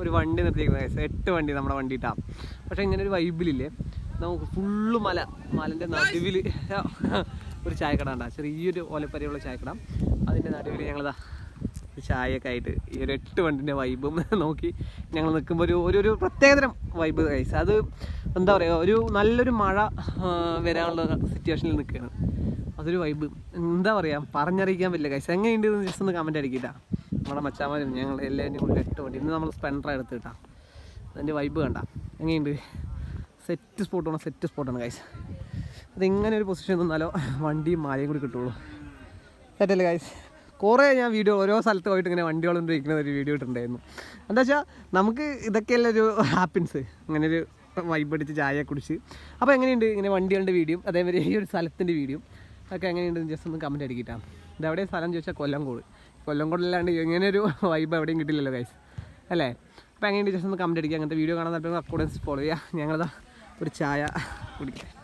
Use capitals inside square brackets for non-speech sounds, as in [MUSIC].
ഒരു വണ്ടി നിർത്തിയിരിക്കുന്നത് എട്ട് വണ്ടി നമ്മുടെ വണ്ടി ഇട്ടാ പക്ഷെ ഇങ്ങനെ ഒരു വൈബിലില്ലേ നമുക്ക് ഫുള്ള് മല മലന്റെ നടുവിൽ [LAUGHS] ഒരു ചായക്കട ഉണ്ടാ ചെറിയൊരു ഓലപ്പരിയുള്ള ചായക്കട. അതിന്റെ നടുവിൽ ഞങ്ങളിതാ ചായയൊക്കെ ആയിട്ട് ഈ ഒരു എട്ട് വണ്ടിന്റെ വൈബും [LAUGHS] നോക്കി ഞങ്ങൾ നിൽക്കുമ്പോൾ ഒരു ഒരു ഒരു പ്രത്യേകതരം വൈബ് ഗൈസ് അത് എന്താ പറയുക ഒരു നല്ലൊരു മഴ വരാനുള്ള സിറ്റുവേഷനിൽ നിൽക്കുകയാണ്. അതൊരു വൈബ് എന്താ പറയുക പറഞ്ഞറിയിക്കാൻ പറ്റില്ല ഗൈസ് എങ്ങനെയുണ്ട്? ജസ്റ്റ് ഒന്ന് കമന്റ് അടിക്കിട്ടാ നമ്മുടെ മച്ചാമാരും ഞങ്ങൾ എല്ലാവരും കൂടി എട്ട് വണ്ടി ഇന്ന് നമ്മൾ സ്പെൻഡർ എടുത്ത് കിട്ടാം അതിന്റെ വൈബ് കണ്ട. എങ്ങനെയുണ്ട്? സെറ്റ് സ്പോട്ടാണ് സെറ്റ് സ്പോട്ടാണ് കൈസ് അതിങ്ങനെ ഒരു പൊസിഷൻ നിന്നാലോ വണ്ടിയും മാലയും കൂടി കിട്ടുള്ളൂ. സെറ്റല്ലേ ഗൈസ് കുറേ ഞാൻ വീഡിയോ ഓരോ സ്ഥലത്ത് പോയിട്ട് ഇങ്ങനെ വണ്ടികളൊന്നും ഇരിക്കുന്ന ഒരു വീഡിയോ ഇട്ടുണ്ടായിരുന്നു എന്താ വെച്ചാൽ നമുക്ക് ഇതൊക്കെയല്ല ഒരു ഹാപ്പിൻസ് അങ്ങനെ ഒരു വൈബ് അടിച്ച് ചായ കുടിച്ച്. അപ്പോൾ എങ്ങനെയുണ്ട്? ഇങ്ങനെ വണ്ടികളുടെ വീഡിയോ അതേമാതിരി ഈ ഒരു സ്ഥലത്തിന്റെ വീഡിയോ ഒക്കെ എങ്ങനെയുണ്ട് ജസ്റ്റ് ഒന്ന് കമന്റ് അടിക്കിട്ടാ. ഇത് എവിടെ സ്ഥലം ചോദിച്ചാൽ കൊല്ലംകോട്. കൊല്ലംകോടില്ലാണ്ട് ഇങ്ങനെ ഒരു വൈബ് എവിടെയും കിട്ടില്ലല്ലോ ഗൈസ് അല്ലേ? അപ്പോൾ എങ്ങനെയുണ്ട്? ജസ്റ്റ് ഒന്ന് കമന്റ് അടിക്കുക അങ്ങനത്തെ വീഡിയോ കാണാൻ താല്പര്യം അക്കൗണ്ടൻസ് ഫോളോ ചെയ്യുക ഞങ്ങളതാ ഒരു ചായ കുടിക്കാം